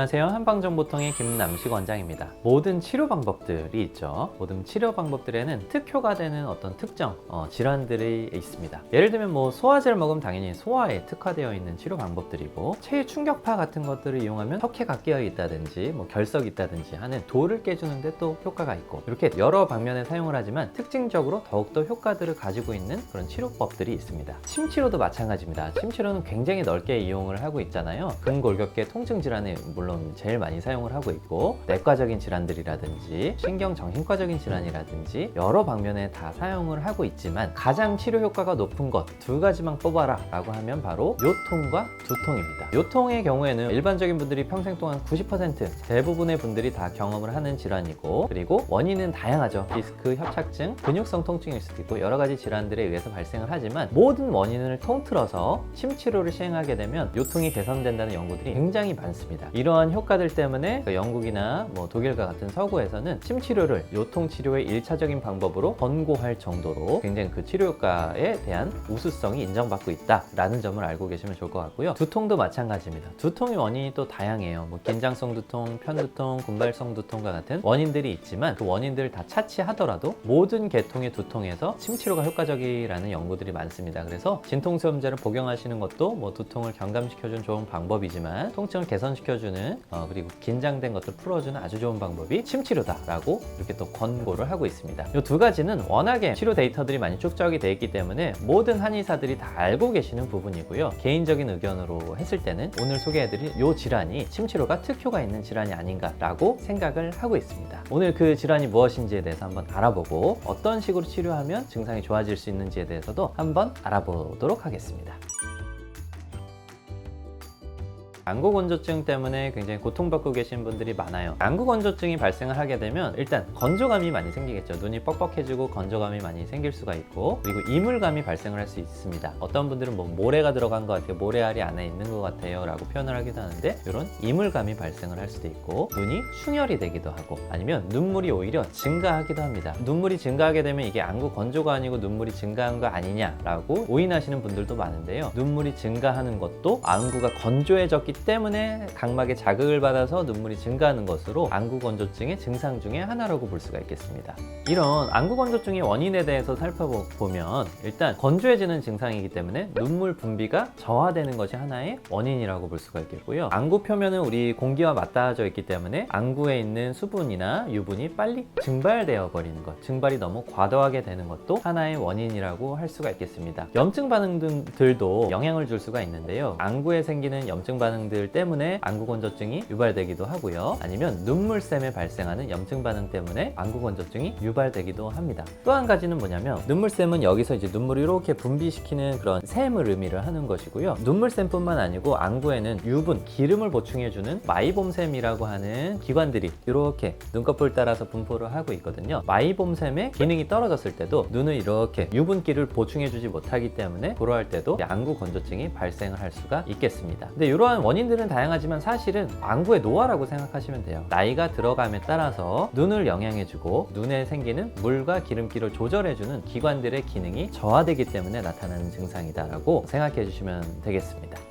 안녕하세요. 한방정보통의 김남식 원장입니다. 모든 치료 방법들이 있죠. 모든 치료 방법들에는 특효가 되는 어떤 특정 어, 질환들이 있습니다. 예를 들면 뭐 소화제를 먹으면 당연히 소화에 특화되어 있는 치료 방법들이고 체외 충격파 같은 것들을 이용하면 석회가 끼어 있다든지 뭐 결석이 있다든지 하는 돌을 깨주는데 또 효과가 있고 이렇게 여러 방면에 사용을 하지만 특징적으로 더욱더 효과들을 가지고 있는 그런 치료법들이 있습니다. 침치료도 마찬가지입니다. 침치료는 굉장히 넓게 이용을 하고 있잖아요. 근골격계 통증 질환에 물론 제일 많이 사용을 하고 있고 내과적인 질환들이라든지 신경 정신과적인 질환이라든지 여러 방면에 다 사용을 하고 있지만 가장 치료 효과가 높은 것 두 가지만 뽑아라 라고 하면 바로 요통과 두통입니다. 요통의 경우에는 일반적인 분들이 평생 동안 90% 대부분의 분들이 다 경험을 하는 질환이고 그리고 원인은 다양하죠. 디스크, 협착증, 근육성 통증일 수도 있고 여러 가지 질환들에 의해서 발생을 하지만 모든 원인을 통틀어서 침치료를 시행하게 되면 요통이 개선된다는 연구들이 굉장히 많습니다. 이러한 효과들 때문에 그 영국이나 뭐 독일과 같은 서구에서는 침치료를 요통 치료의 일차적인 방법으로 권고할 정도로 굉장히 그 치료 효과에 대한 우수성이 인정받고 있다라는 점을 알고 계시면 좋을 것 같고요. 두통도 마찬가지입니다. 두통의 원인이 또 다양해요. 뭐 긴장성 두통, 편두통, 군발성 두통과 같은 원인들이 있지만 그 원인들을 다 차치하더라도 모든 계통의 두통에서 침치료가 효과적이라는 연구들이 많습니다. 그래서 진통수염제를 복용하시는 것도 뭐 두통을 경감시켜주는 좋은 방법이지만 통증을 개선시켜주는 어, 그리고 긴장된 것들 풀어주는 아주 좋은 방법이 침치료다라고 이렇게 또 권고를 하고 있습니다. 이 두 가지는 워낙에 치료 데이터들이 많이 축적이 되어 있기 때문에 모든 한의사들이 다 알고 계시는 부분이고요. 개인적인 의견으로 했을 때는 오늘 소개해드릴 이 질환이 침치료가 특효가 있는 질환이 아닌가라고 생각을 하고 있습니다. 오늘 그 질환이 무엇인지에 대해서 한번 알아보고 어떤 식으로 치료하면 증상이 좋아질 수 있는지에 대해서도 한번 알아보도록 하겠습니다. 안구 건조증 때문에 굉장히 고통받고 계신 분들이 많아요. 안구 건조증이 발생을 하게 되면 일단 건조감이 많이 생기겠죠. 눈이 뻑뻑해지고 건조감이 많이 생길 수가 있고 그리고 이물감이 발생을 할 수 있습니다. 어떤 분들은 뭐 모래가 들어간 것 같아요. 모래알이 안에 있는 것 같아요. 라고 표현을 하기도 하는데 이런 이물감이 발생을 할 수도 있고 눈이 충혈이 되기도 하고 아니면 눈물이 오히려 증가하기도 합니다. 눈물이 증가하게 되면 이게 안구 건조가 아니고 눈물이 증가한 거 아니냐라고 오인하시는 분들도 많은데요. 눈물이 증가하는 것도 안구가 건조해졌기 때문에 각막에 자극을 받아서 눈물이 증가하는 것으로 안구 건조증의 증상 중에 하나라고 볼 수가 있겠습니다. 이런 안구 건조증의 원인에 대해서 살펴보면 일단 건조해지는 증상이기 때문에 눈물 분비가 저하되는 것이 하나의 원인이라고 볼 수가 있겠고요. 안구 표면은 우리 공기와 맞닿아져 있기 때문에 안구에 있는 수분이나 유분이 빨리 증발되어 버리는 것, 증발이 너무 과도하게 되는 것도 하나의 원인이라고 할 수가 있겠습니다. 염증 반응들도 영향을 줄 수가 있는데요. 안구에 생기는 염증 반응 들 때문에 안구 건조증이 유발되기도 하고요. 아니면 눈물샘에 발생하는 염증 반응 때문에 안구 건조증이 유발되기도 합니다. 또 한 가지는 뭐냐면 눈물샘은 여기서 이제 눈물을 이렇게 분비시키는 그런 샘을 의미를 하는 것이고요. 눈물샘뿐만 아니고 안구에는 유분, 기름을 보충해주는 마이봄샘이라고 하는 기관들이 이렇게 눈꺼풀 따라서 분포를 하고 있거든요. 마이봄샘의 기능이 떨어졌을 때도 눈을 이렇게 유분기를 보충해주지 못하기 때문에 그러할 때도 안구 건조증이 발생을 할 수가 있겠습니다. 근데 이러한 원인들은 다양하지만 사실은 안구의 노화라고 생각하시면 돼요. 나이가 들어감에 따라서 눈을 영양해주고 눈에 생기는 물과 기름기를 조절해주는 기관들의 기능이 저하되기 때문에 나타나는 증상이다라고 생각해 주시면 되겠습니다.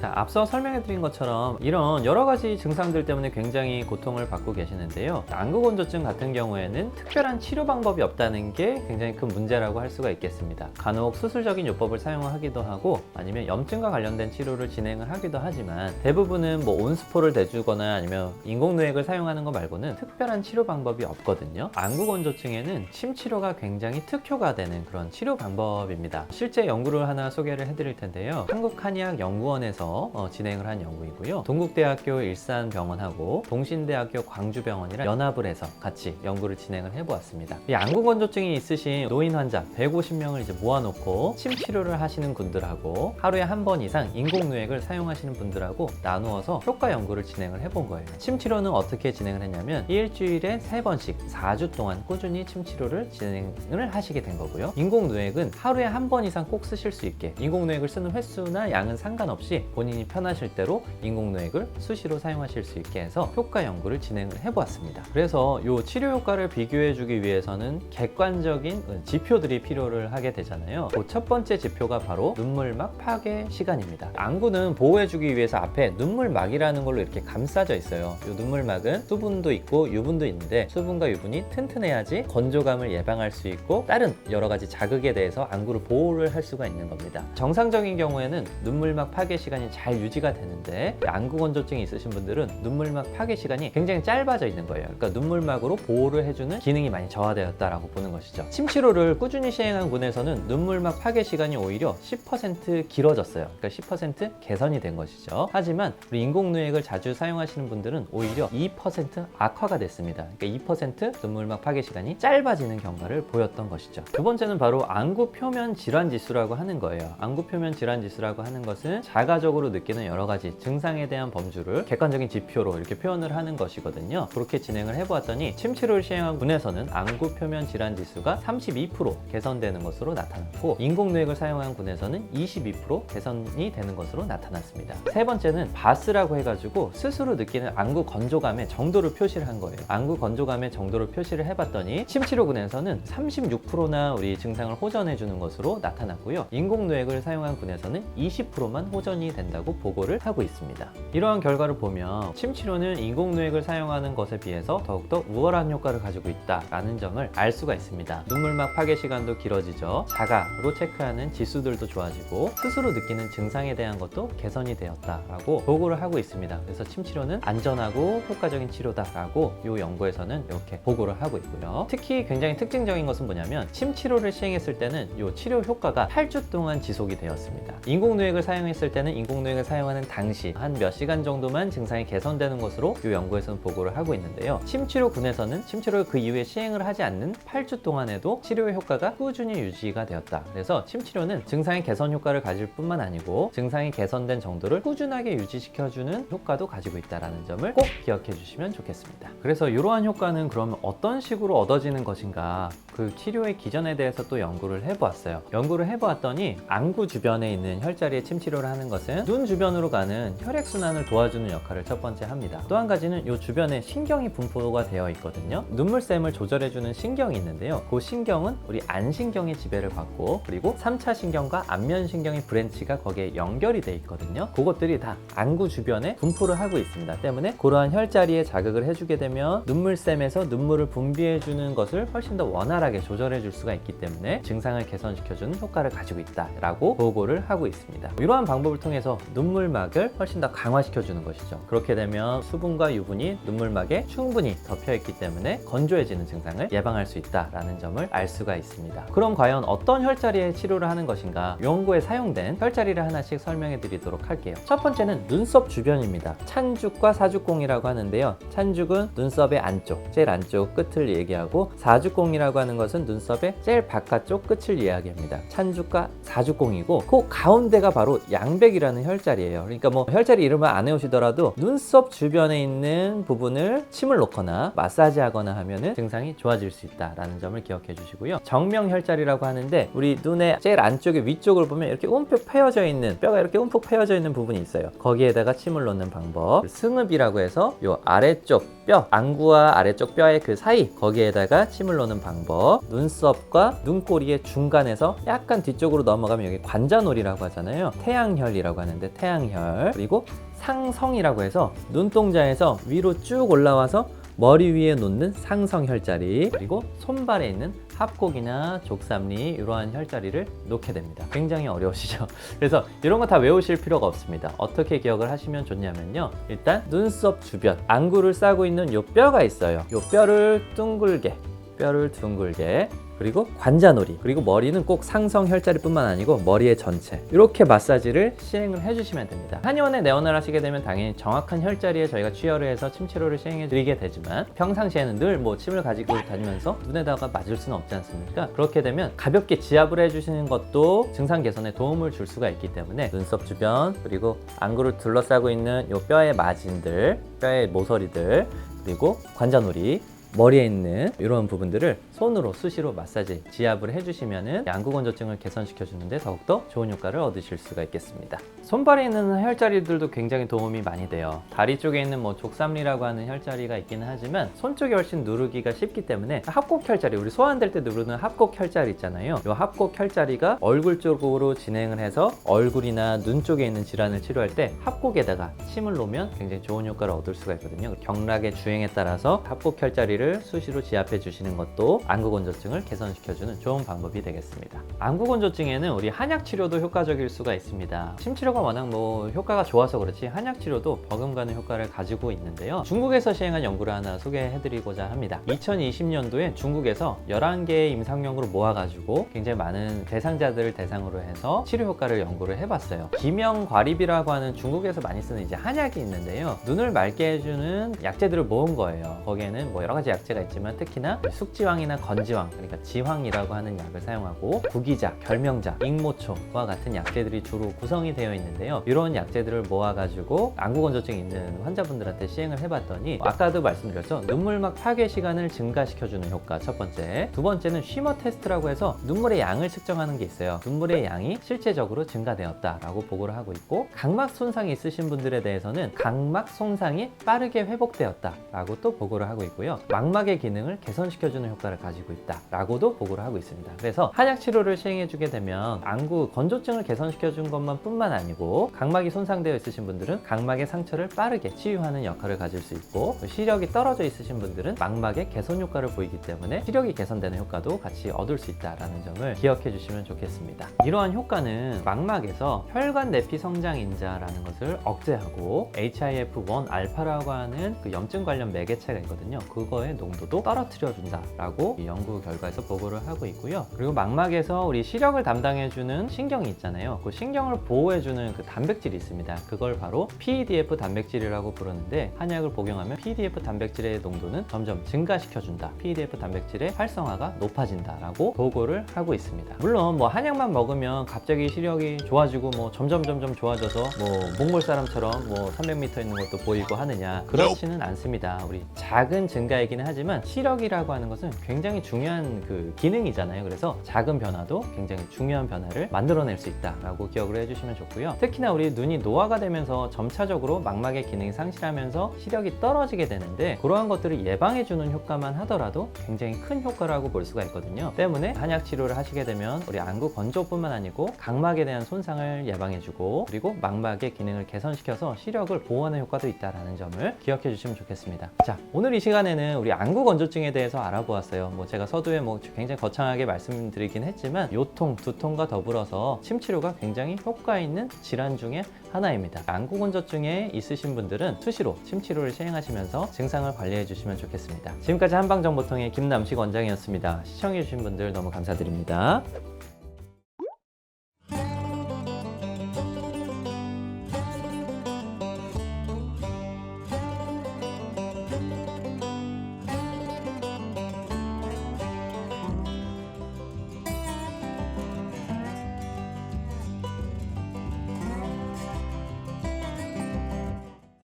자, 앞서 설명해 드린 것처럼 이런 여러 가지 증상들 때문에 굉장히 고통을 받고 계시는데요. 안구 건조증 같은 경우에는 특별한 치료 방법이 없다는 게 굉장히 큰 문제라고 할 수가 있겠습니다. 간혹 수술적인 요법을 사용하기도 하고 아니면 염증과 관련된 치료를 진행을 하기도 하지만 대부분은 뭐 온스포를 대주거나 아니면 인공누액을 사용하는 것 말고는 특별한 치료 방법이 없거든요. 안구 건조증에는 침 치료가 굉장히 특효가 되는 그런 치료 방법입니다. 실제 연구를 하나 소개를 해드릴 텐데요. 한국한의학연구원에서 어, 진행을 한 연구이고요. 동국대학교 일산병원하고 동신대학교 광주병원이랑 연합을 해서 같이 연구를 진행을 해보았습니다. 이 안구 건조증이 있으신 노인 환자 150명을 이제 모아놓고 침 치료를 하시는 분들하고 하루에 한 번 이상 인공누액을 사용하시는 분들하고 나누어서 효과 연구를 진행을 해본 거예요. 침 치료는 어떻게 진행을 했냐면 일주일에 세 번씩 4주 동안 꾸준히 침 치료를 진행을 하시게 된 거고요. 인공누액은 하루에 한 번 이상 꼭 쓰실 수 있게 인공누액을 쓰는 횟수나 양은 상관없이 본인이 편하실 대로 인공노획을 수시로 사용하실 수 있게 해서 효과 연구를 진행을 해보았습니다. 그래서 이 치료 효과를 비교해주기 위해서는 객관적인 지표들이 필요를 하게 되잖아요. 그 첫 번째 지표가 바로 눈물막 파괴 시간입니다. 안구는 보호해주기 위해서 앞에 눈물막이라는 걸로 이렇게 감싸져 있어요. 이 눈물막은 수분도 있고 유분도 있는데 수분과 유분이 튼튼해야지 건조감을 예방할 수 있고 다른 여러 가지 자극에 대해서 안구를 보호를 할 수가 있는 겁니다. 정상적인 경우에는 눈물막 파괴 시간이 잘 유지가 되는데 안구 건조증이 있으신 분들은 눈물막 파괴 시간이 굉장히 짧아져 있는 거예요. 그러니까 눈물막으로 보호를 해주는 기능이 많이 저하되었다라고 보는 것이죠. 침 치료를 꾸준히 시행한 분에서는 눈물막 파괴 시간이 오히려 10% 길어졌어요. 그러니까 10% 개선이 된 것이죠. 하지만 우리 인공누액을 자주 사용하시는 분들은 오히려 2% 악화가 됐습니다. 그러니까 2% 눈물막 파괴 시간이 짧아지는 경과를 보였던 것이죠. 두 번째는 바로 안구 표면 질환 지수라고 하는 거예요. 안구 표면 질환 지수라고 하는 것은 자가적으로 느끼는 여러 가지 증상에 대한 범주를 객관적인 지표로 이렇게 표현을 하는 것이거든요. 그렇게 진행을 해보았더니 침 치료를 시행한 분에서는 안구 표면 질환 지수가 32% 개선되는 것으로 나타났고 인공누액을 사용한 군에서는 22% 개선이 되는 것으로 나타났습니다. 세 번째는 바스라고 해가지고 스스로 느끼는 안구 건조감의 정도를 표시를 한 거예요. 안구 건조감의 정도를 표시를 해봤더니 침치료군에서는 36%나 우리 증상을 호전해 주는 것으로 나타났고요. 인공누액을 사용한 군에서는 20%만 호전이 된다 고 보고를 하고 있습니다. 이러한 결과를 보면 침 치료는 인공누액을 사용하는 것에 비해서 더욱더 우월한 효과를 가지고 있다라는 점을 알 수가 있습니다. 눈물막 파괴 시간도 길어지죠. 자가로 체크하는 지수들도 좋아지고 스스로 느끼는 증상에 대한 것도 개선이 되었다라고 보고를 하고 있습니다. 그래서 침 치료는 안전하고 효과적인 치료다라고 이 연구에서는 이렇게 보고를 하고 있고요. 특히 굉장히 특징적인 것은 뭐냐면 침 치료를 시행했을 때는 이 치료 효과가 8주 동안 지속이 되었습니다. 인공누액을 사용했을 때는 인공 누액을 사용하는 당시 한 몇 시간 정도만 증상이 개선되는 것으로 이 연구에서는 보고를 하고 있는데요. 침치료군에서는 침치료를 그 이후에 시행을 하지 않는 8주 동안에도 치료의 효과가 꾸준히 유지가 되었다. 그래서 침치료는 증상의 개선 효과를 가질 뿐만 아니고 증상이 개선된 정도를 꾸준하게 유지시켜주는 효과도 가지고 있다는 점을 꼭 기억해 주시면 좋겠습니다. 그래서 이러한 효과는 그러면 어떤 식으로 얻어지는 것인가 그 치료의 기전에 대해서 또 연구를 해보았어요. 연구를 해보았더니 안구 주변에 있는 혈자리에 침 치료를 하는 것은 눈 주변으로 가는 혈액 순환을 도와주는 역할을 첫 번째 합니다. 또 한 가지는 이 주변에 신경이 분포가 되어 있거든요. 눈물샘을 조절해주는 신경이 있는데요. 그 신경은 우리 안신경의 지배를 받고 그리고 3차 신경과 안면신경의 브랜치가 거기에 연결이 돼 있거든요. 그것들이 다 안구 주변에 분포를 하고 있습니다. 때문에 그러한 혈자리에 자극을 해주게 되면 눈물샘에서 눈물을 분비해주는 것을 훨씬 더 원활하게 조절해줄 수가 있기 때문에 증상을 개선시켜주는 효과를 가지고 있다라고 보고를 하고 있습니다. 이러한 방법을 통해서 눈물막을 훨씬 더 강화시켜 주는 것이죠. 그렇게 되면 수분과 유분이 눈물막에 충분히 덮여 있기 때문에 건조해지는 증상을 예방할 수 있다라는 점을 알 수가 있습니다. 그럼 과연 어떤 혈자리에 치료를 하는 것인가? 연구에 사용된 혈자리를 하나씩 설명해 드리도록 할게요. 첫 번째는 눈썹 주변입니다. 찬죽과 사죽공이라고 하는데요. 찬죽은 눈썹의 안쪽, 제일 안쪽 끝을 얘기하고 사죽공이라고 하는 것은 눈썹의 제일 바깥쪽 끝을 이야기합니다. 찬죽과 사죽공이고 그 가운데가 바로 양백이라는 혈자리예요. 그러니까 뭐 혈자리 이름을 안 외우시더라도 눈썹 주변에 있는 부분을 침을 놓거나 마사지하거나 하면은 증상이 좋아질 수 있다라는 점을 기억해 주시고요. 정명 혈자리라고 하는데 우리 눈의 제일 안쪽에 위쪽을 보면 이렇게 움푹 패여져 있는 뼈가 이렇게 움푹 패여져 있는 부분이 있어요. 거기에다가 침을 놓는 방법. 승읍이라고 해서 요 아래쪽 뼈, 안구와 아래쪽 뼈의 그 사이 거기에다가 침을 놓는 방법. 눈썹과 눈꼬리의 중간에서 약간 뒤쪽으로 넘어가면 여기 관자놀이라고 하잖아요. 태양혈이라고 하는 데 태양혈. 그리고 상성이라고 해서 눈동자에서 위로 쭉 올라와서 머리 위에 놓는 상성 혈자리 그리고 손발에 있는 합곡이나 족삼리 이러한 혈자리를 놓게 됩니다. 굉장히 어려우시죠? 그래서 이런 거 다 외우실 필요가 없습니다. 어떻게 기억을 하시면 좋냐면요. 일단 눈썹 주변 안구를 싸고 있는 요 뼈가 있어요. 요 뼈를 둥글게 뼈를 둥글게 그리고 관자놀이 그리고 머리는 꼭 상성 혈자리뿐만 아니고 머리의 전체. 이렇게 마사지를 시행을 해주시면 됩니다. 한의원에 내원을 하시게 되면 당연히 정확한 혈자리에 저희가 취열을 해서 침 치료를 시행해 드리게 되지만 평상시에는 늘 뭐 침을 가지고 다니면서 눈에다가 맞을 수는 없지 않습니까? 그렇게 되면 가볍게 지압을 해주시는 것도 증상 개선에 도움을 줄 수가 있기 때문에 눈썹 주변 그리고 안구를 둘러싸고 있는 이 뼈의 마진들 뼈의 모서리들 그리고 관자놀이 머리에 있는 이런 부분들을 손으로 수시로 마사지, 지압을 해주시면은 양구 건조증을 개선시켜 주는데 더욱더 좋은 효과를 얻으실 수가 있겠습니다. 손발에 있는 혈자리들도 굉장히 도움이 많이 돼요. 다리 쪽에 있는 뭐 족삼리라고 하는 혈자리가 있기는 하지만 손 쪽이 훨씬 누르기가 쉽기 때문에 합곡 혈자리, 우리 소환될 때 누르는 합곡 혈자리 있잖아요. 이 합곡 혈자리가 얼굴 쪽으로 진행을 해서 얼굴이나 눈 쪽에 있는 질환을 치료할 때 합곡에다가 침을 놓으면 굉장히 좋은 효과를 얻을 수가 있거든요. 경락의 주행에 따라서 합곡 혈자리를 수시로 지압해 주시는 것도 안구 건조증을 개선시켜주는 좋은 방법이 되겠습니다. 안구 건조증에는 우리 한약 치료도 효과적일 수가 있습니다. 침 치료가 워낙 뭐 효과가 좋아서 그렇지 한약 치료도 버금가는 효과를 가지고 있는데요. 중국에서 시행한 연구를 하나 소개해드리고자 합니다. 2020년도에 중국에서 11개의 임상연구를 모아가지고 굉장히 많은 대상자들을 대상으로 해서 치료 효과를 연구를 해봤어요. 기명과립이라고 하는 중국에서 많이 쓰는 이제 한약이 있는데요. 눈을 맑게 해주는 약재들을 모은 거예요. 거기에는 뭐 여러 가지 약재가 있지만 특히나 숙지황이나 건지황, 그러니까 지황이라고 하는 약을 사용하고 구기자, 결명자, 익모초와 같은 약재들이 주로 구성이 되어 있는데요. 이런 약재들을 모아가지고 안구 건조증 있는 환자분들한테 시행을 해봤더니 아까도 말씀드렸죠. 눈물막 파괴 시간을 증가시켜주는 효과 첫 번째. 두 번째는 쉬머 테스트라고 해서 눈물의 양을 측정하는 게 있어요. 눈물의 양이 실제적으로 증가되었다라고 보고를 하고 있고 각막 손상이 있으신 분들에 대해서는 각막 손상이 빠르게 회복되었다라고 또 보고를 하고 있고요. 망막의 기능을 개선시켜주는 효과를 가지고 있다라고도 보고를 하고 있습니다. 그래서 한약 치료를 시행해주게 되면 안구 건조증을 개선시켜준 것만 뿐만 아니고 각막이 손상되어 있으신 분들은 각막의 상처를 빠르게 치유하는 역할을 가질 수 있고 시력이 떨어져 있으신 분들은 망막의 개선 효과를 보이기 때문에 시력이 개선되는 효과도 같이 얻을 수 있다라는 점을 기억해 주시면 좋겠습니다. 이러한 효과는 망막에서 혈관 내피 성장 인자라는 것을 억제하고 HIF1 알파라고 하는 그 염증 관련 매개체가 있거든요. 그거 의 농도도 떨어뜨려 준다라고 이 연구 결과에서 보고를 하고 있고요. 그리고 망막에서 우리 시력을 담당해주는 신경이 있잖아요. 그 신경을 보호해주는 그 단백질이 있습니다. 그걸 바로 PDF 단백질이라고 부르는데 한약을 복용하면 PDF 단백질의 농도는 점점 증가시켜준다. PDF 단백질의 활성화가 높아진다라고 보고를 하고 있습니다. 물론 뭐 한약만 먹으면 갑자기 시력이 좋아지고 뭐 점점 점점 좋아져서 뭐 몽골 사람처럼 뭐 300m 있는 것도 보이고 하느냐 그렇지는 않습니다. 우리 작은 증가이 기는 하지만 시력이라고 하는 것은 굉장히 중요한 그 기능이잖아요. 그래서 작은 변화도 굉장히 중요한 변화를 만들어낼 수 있다라고 기억을 해주시면 좋고요. 특히나 우리 눈이 노화가 되면서 점차적으로 망막의 기능이 상실하면서 시력이 떨어지게 되는데 그러한 것들을 예방해주는 효과만 하더라도 굉장히 큰 효과라고 볼 수가 있거든요. 때문에 한약 치료를 하시게 되면 우리 안구 건조뿐만 아니고 각막에 대한 손상을 예방해주고 그리고 망막의 기능을 개선시켜서 시력을 보호하는 효과도 있다라는 점을 기억해 주시면 좋겠습니다. 자, 오늘 이 시간에는 우리 안구 건조증에 대해서 알아보았어요. 뭐 제가 서두에 뭐 굉장히 거창하게 말씀드리긴 했지만 요통, 두통과 더불어서 침 치료가 굉장히 효과 있는 질환 중에 하나입니다. 안구 건조증에 있으신 분들은 수시로 침 치료를 시행하시면서 증상을 관리해 주시면 좋겠습니다. 지금까지 한방정보통의 김남식 원장이었습니다. 시청해 주신 분들 너무 감사드립니다.